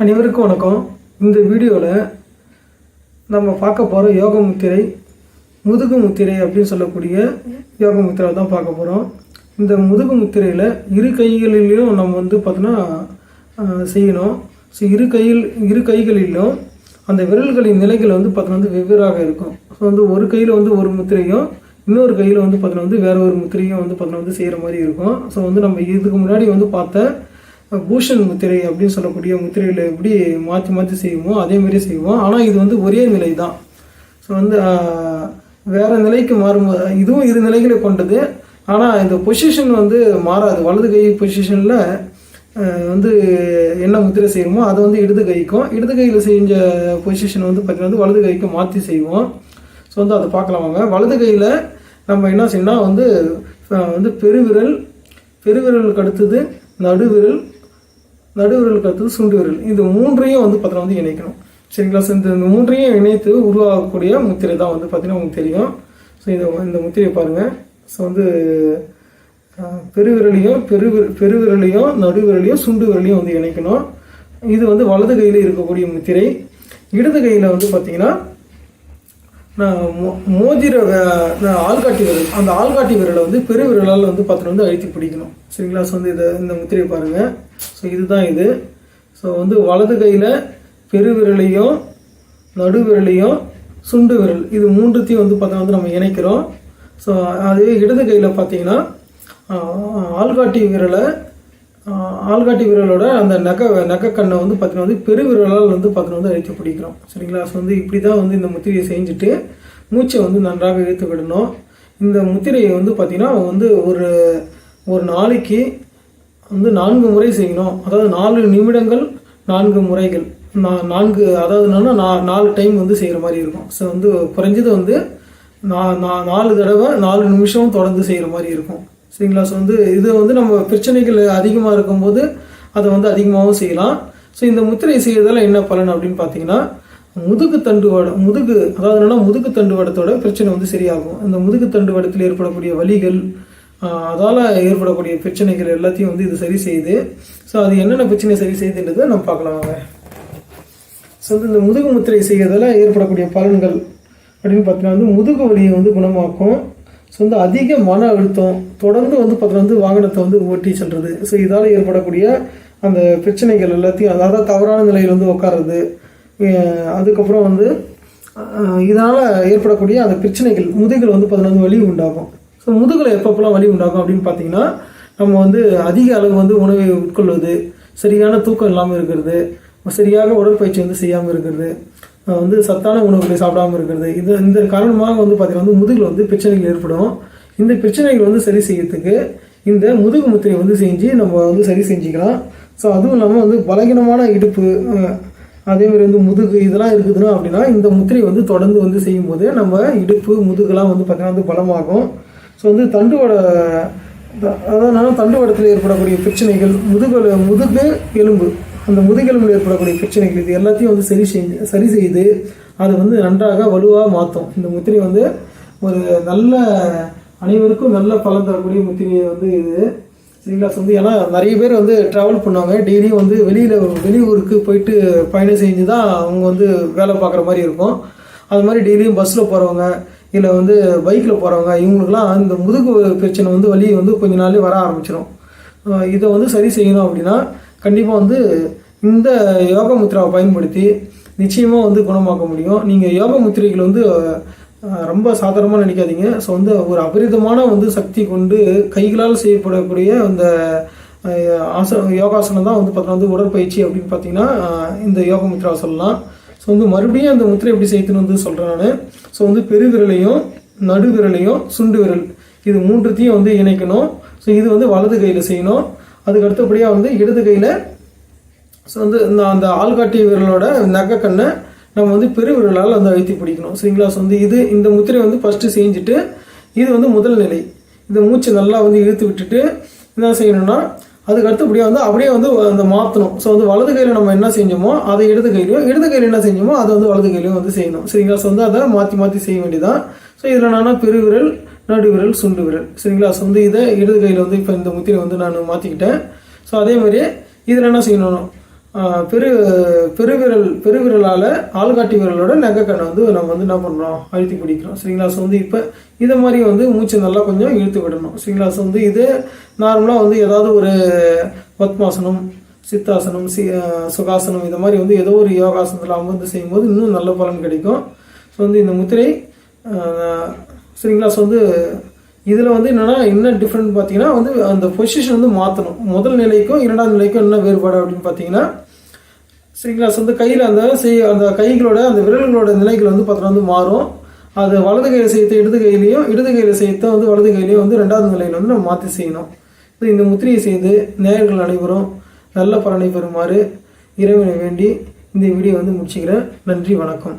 அனைவருக்கும் வணக்கம். இந்த வீடியோவில் நம்ம பார்க்க போகிற யோக முத்திரை முதுகு முத்திரை அப்படின்னு சொல்லக்கூடிய யோக முத்திரை தான் பார்க்க போகிறோம் இந்த முதுகு முத்திரையில் இரு கைகளிலையும் நம்ம வந்து பார்த்தோன்னா செய்யணும். ஸோ இரு கையில் இரு கைகளிலும் அந்த விரல்களின் நிலைகள் வந்து பார்த்தோன்னா வந்து வெவ்வேறாக இருக்கும். ஸோ வந்து ஒரு கையில் வந்து ஒரு முத்திரையும் இன்னொரு கையில் வந்து பார்த்தோன்னா வந்து வேறு ஒரு முத்திரையும் வந்து பார்த்தோன்னா வந்து செய்கிற மாதிரி இருக்கும். ஸோ வந்து நம்ம இதுக்கு முன்னாடி வந்து பார்த்த பூஷன் முத்திரை அப்படின்னு சொல்லக்கூடிய முத்திரையில் எப்படி மாற்றி மாற்றி செய்வோமோ அதே மாதிரி செய்வோம். ஆனால் இது வந்து ஒரே நிலை தான் ஸோ வந்து வேறு வேற நிலைக்கு மாறும்போது இதுவும் இரு நிலைகளை கொண்டது. ஆனால் இந்த பொசிஷன் வந்து மாறாது. வலது கை பொசிஷனில் வந்து என்ன முத்திரை செய்யணுமோ அதை வந்து இடது கைக்கும் இடது கையில் செஞ்ச பொசிஷன் வந்து பார்த்திங்கன்னா வந்து வலது கைக்கு மாற்றி செய்வோம். ஸோ வந்து அதை பார்க்கலாம் வாங்க. வலது கையில் நம்ம என்ன செய்யணும்னா வந்து வந்து பெருவிரல் பெருவிரலுக்கு அடுத்தது நடுவிரல் நடுவிரல் அடுத்தது சுண்டு விரல் இந்த மூன்றையும் வந்து பார்த்தீங்கன்னா வந்து இணைக்கணும். சரிங்களா? ஸோ இந்த மூன்றையும் இணைத்து உருவாகக்கூடிய முத்திரை தான் வந்து பார்த்தீங்கன்னா உங்களுக்கு தெரியும். ஸோ இந்த இந்த முத்திரையை பாருங்கள் ஸோ வந்து பெருவிரலையும் பெருவி பெருவிரலையும் நடுவிரலையும் சுண்டு விரலையும் வந்து இணைக்கணும். இது வந்து வலது கையில் இருக்கக்கூடிய முத்திரை. இடது கையில் வந்து பார்த்தீங்கன்னா நான் மோ- மோதிர நான் ஆள்காட்டி விரல். அந்த ஆள்காட்டி விரலை வந்து பெருவிரலால் வந்து பார்த்தீங்கன்னா வந்து அழுத்தி பிடிக்கணும். சரிங்களா? ஸோ வந்து இதை இந்த முத்திரையை பாருங்கள் ஸோ இதுதான் இது. ஸோ வந்து வலது கையில் பெருவிரலையும் நடுவிரலையும் சுண்டு விரல். இது மூன்றுத்தையும் வந்து பார்த்தா வந்து நம்ம இணைக்கிறோம். ஸோ அதே இடது கையில் பார்த்தீங்கன்னா ஆள்காட்டி விரலை ஆள்காட்டி விரலோட அந்த நகை நகைக்கண்ணை வந்து பார்த்தீங்கன்னா வந்து பெருவிரலால் வந்து பார்த்தீங்கன்னா வந்து அழுத்தி பிடிக்கிறோம் சரிங்களா? ஸோ வந்து இப்படி தான் வந்து இந்த முத்திரையை செஞ்சுட்டு மூச்சை வந்து நன்றாக இழுத்து விடணும். இந்த முத்திரையை வந்து பார்த்தீங்கன்னா வந்து ஒரு ஒரு நாளைக்கு வந்து நான்கு முறை செய்யணும். அதாவது நாலு நிமிடங்கள் நான்கு முறைகள். நான் நான்கு அதாவது என்னன்னா நான் நாலு டைம் வந்து செய்கிற மாதிரி இருக்கும். ஸோ வந்து குறைஞ்சது வந்து நான் நாலு தடவை நாலு நிமிஷம் தொடர்ந்து செய்கிற மாதிரி இருக்கும். சரிங்களா? ஸோ வந்து இது வந்து நம்ம பிரச்சனைகள் அதிகமாக இருக்கும்போது அதை வந்து அதிகமாகவும் செய்யலாம். ஸோ இந்த முத்திரை செய்கிறதால என்ன பலன் அப்படின்னு பார்த்தீங்கன்னா முதுகு தண்டுவட முதுகு அதாவது என்னன்னா முதுகு தண்டுவடத்தோட பிரச்சனை வந்து சரியாகும். இந்த முதுகு தண்டுவடத்தில் ஏற்படக்கூடிய வலிகள் அதால் ஏற்படக்கூடிய பிரச்சனைகள் எல்லாத்தையும் வந்து இது சரி செய்யுது. ஸோ அது என்னென்ன பிரச்சனை சரி செய்யுதுன்றதை நம்ம பார்க்கலாம் வாங்க. ஸோ வந்து இந்த முதுகு முத்திரை செய்கிறதால ஏற்படக்கூடிய பலன்கள் அப்படின்னு பார்த்தீங்கன்னா வந்து முதுகு வலியை வந்து குணமாக்கும். ஸோ வந்து அதிக மன அழுத்தம் தொடர்ந்து வந்து பார்த்தீங்கன்னா வந்து வாகனத்தை வந்து ஓட்டி செல்வது ஸோ இதால் ஏற்படக்கூடிய அந்த பிரச்சனைகள் எல்லாத்தையும் அதாவது தவறான நிலையில் வந்து உட்காருறது அதுக்கப்புறம் வந்து இதனால் ஏற்படக்கூடிய அந்த பிரச்சனைகள் முதுகில் வந்து பார்த்தீங்கன்னா வந்து வலி உண்டாகும். ஸோ முதுகில் எப்பப்பெல்லாம் வலி உண்டாகும் அப்படின்னு பார்த்தீங்கன்னா நம்ம வந்து அதிக அளவு வந்து உணவை உட்கொள்வது சரியான தூக்கம் இல்லாமல் இருக்கிறது சரியாக உடற்பயிற்சி வந்து செய்யாமல் இருக்கிறது வந்து சத்தான உணவுகளை சாப்பிடாம இருக்கிறது இது இந்த காரணமாக வந்து பார்த்தீங்கன்னா வந்து முதுகில் வந்து பிரச்சனைகள் ஏற்படும். இந்த பிரச்சனைகள் வந்து சரி செய்யறதுக்கு இந்த முதுகு முத்திரை வந்து செஞ்சு நம்ம வந்து சரி செஞ்சுக்கலாம். ஸோ அதுவும் இல்லாமல் வந்து பலகீனமான இடுப்பு அதேமாதிரி அதே மாதிரி வந்து முதுகு இதெல்லாம் இருக்குதுன்னா அப்படின்னா இந்த முத்திரை வந்து தொடர்ந்து வந்து செய்யும்போது நம்ம இடுப்பு முதுகுலாம் வந்து பார்த்திங்கன்னா வந்து பலமாகும். ஸோ வந்து தண்டுவோட அதனால தண்டுவடத்தில் ஏற்படக்கூடிய பிரச்சனைகள் முதுகு முதுகு எலும்பு. அந்த முதுகெலும்பில் ஏற்படக்கூடிய பிரச்சனைகள் இது எல்லாத்தையும் வந்து சரி செஞ்சு சரி செய்து அது வந்து நன்றாக வலுவாக மாற்றும் இந்த முத்திரை வந்து ஒரு நல்ல அனைவருக்கும் நல்ல பலன் தரக்கூடிய முத்திரை வந்து இது. சரிங்களா? வந்து ஏன்னா நிறைய பேர் வந்து ட்ராவல் பண்ணுவாங்க. டெய்லியும் வந்து வெளியில் வெளியூருக்கு போயிட்டு பயணம் செஞ்சு தான் அவங்க வந்து வேலை பார்க்குற மாதிரி இருக்கும். அது மாதிரி டெய்லியும் பஸ்ஸில் போகிறவங்க இல்லை வந்து பைக்கில் போகிறவங்க இவங்களுக்குலாம் இந்த முதுகு பிரச்சனை வந்து வலி வந்து கொஞ்ச நாளே வர ஆரம்பிச்சிடும் இதை வந்து சரி செய்யணும் அப்படின்னா கண்டிப்பாக வந்து இந்த யோக முத்திராவை பயன்படுத்தி நிச்சயமாக வந்து குணமாக்க முடியும். நீங்கள் யோக முத்திரைகள் வந்து ரொம்ப சாதாரணமாக நினைக்காதீங்க. ஸோ வந்து ஒரு அபரிதமான வந்து சக்தி கொண்டு கைகளால் செய்யப்படக்கூடிய அந்த அஹ், ஆச யோகாசனம் தான் வந்து பார்த்தீங்கன்னா வந்து உடற்பயிற்சி அப்படின்னு பார்த்தீங்கன்னா இந்த யோக முத்ரா சொல்லலாம். ஸோ வந்து மறுபடியும் அந்த முத்திரை எப்படி செய்யணும்னு வந்து சொல்கிறேன் நான். ஸோ வந்து பெருவிரலையும் நடுவிரலையும் சுண்டு விரல் இது மூன்றுத்தையும் வந்து இணைக்கணும். ஸோ இது வந்து வலது கையில் செய்யணும். அதுக்கு அடுத்தபடியாக வந்து இடது கையில் ஸோ வந்து இந்த அந்த ஆள்காட்டி விரலோட நகைக்கண்ணை நம்ம வந்து பெருவிரலால் வந்து அழுத்தி பிடிக்கணும். சரிங்களா? ஸோ வந்து இது இந்த முத்திரை வந்து ஃபஸ்ட்டு செஞ்சுட்டு இது வந்து முதல் நிலை. இந்த மூச்சை நல்லா வந்து இழுத்து விட்டுட்டு என்ன செய்யணும்னா அதுக்கு அடுத்தபடியாக வந்து அப்படியே வந்து அந்த மாற்றணும் ஸோ வந்து வலது கையில் நம்ம என்ன செஞ்சோமோ அதை இடது கையிலையும் இடது கையில் என்ன செஞ்சோமோ அதை வந்து வலது கையிலையும் வந்து செய்யணும். சரிங்களா? ஸோ வந்து அதை மாற்றி மாற்றி செய்ய வேண்டியதான் ஸோ இதில் நான் பெருவிரல் நடுவிரல் சுண்டு விரல் சரிங்களா? ஸோ வந்து இதை இடது கையில் வந்து இப்போ இந்த முத்திரை வந்து நான் மாற்றிக்கிட்டேன் ஸோ அதே மாதிரி இதில் என்ன செய்யணும்? பெரு பெருவிரல் பெருவிரலால் ஆள்காட்டி விரலோட நெங்கக்கண்ணை வந்து நம்ம வந்து என்ன பண்ணுறோம் அழுத்தி பிடிக்கிறோம். சரிங்களா? ஸோ வந்து இப்போ இதை மாதிரி வந்து மூச்சு நல்லா கொஞ்சம் இழுத்து விடணும். சரிங்களா? ஸோ வந்து இது நார்மலாக வந்து ஏதாவது ஒரு பத்மாசனம் சித்தாசனம் சி சுகாசனம் இந்த மாதிரி வந்து ஏதோ ஒரு யோகாசனத்தில் அமர்ந்து செய்யும்போது இன்னும் நல்ல பலன் கிடைக்கும். ஸோ வந்து இந்த முத்திரை ஆஹ், சரிங்களா? ஸோ வந்து இதில் வந்து என்னென்னா என்ன டிஃப்ரெண்ட் பார்த்தீங்கன்னா வந்து அந்த பொசிஷன் வந்து மாற்றணும் முதல் நிலைக்கும் இரண்டாம் நிலைக்கும் என்ன வேறுபாடு அப்படின்னு பார்த்தீங்கன்னா சரிங்களா? ஸோ வந்து கையில் அந்த செய் அந்த கைகளோட அந்த விரல்களோட நிலைகள் வந்து பார்த்தீங்கன்னா வந்து மாறும். அது வலது கையில் செய்யத்த இடது கையிலையும் இடது கையில் செய்யத்த வந்து வலது கையிலையும் வந்து ரெண்டாவது நிலையில் வந்து நம்ம மாற்றி செய்யணும். இது இந்த முத்திரையை செய்து நேர்கள் அனைவரும் நல்ல பலனை பெறுமாறு இறைவனை வேண்டி இந்த வீடியோ வந்து முடிச்சுக்கிறேன். நன்றி வணக்கம்.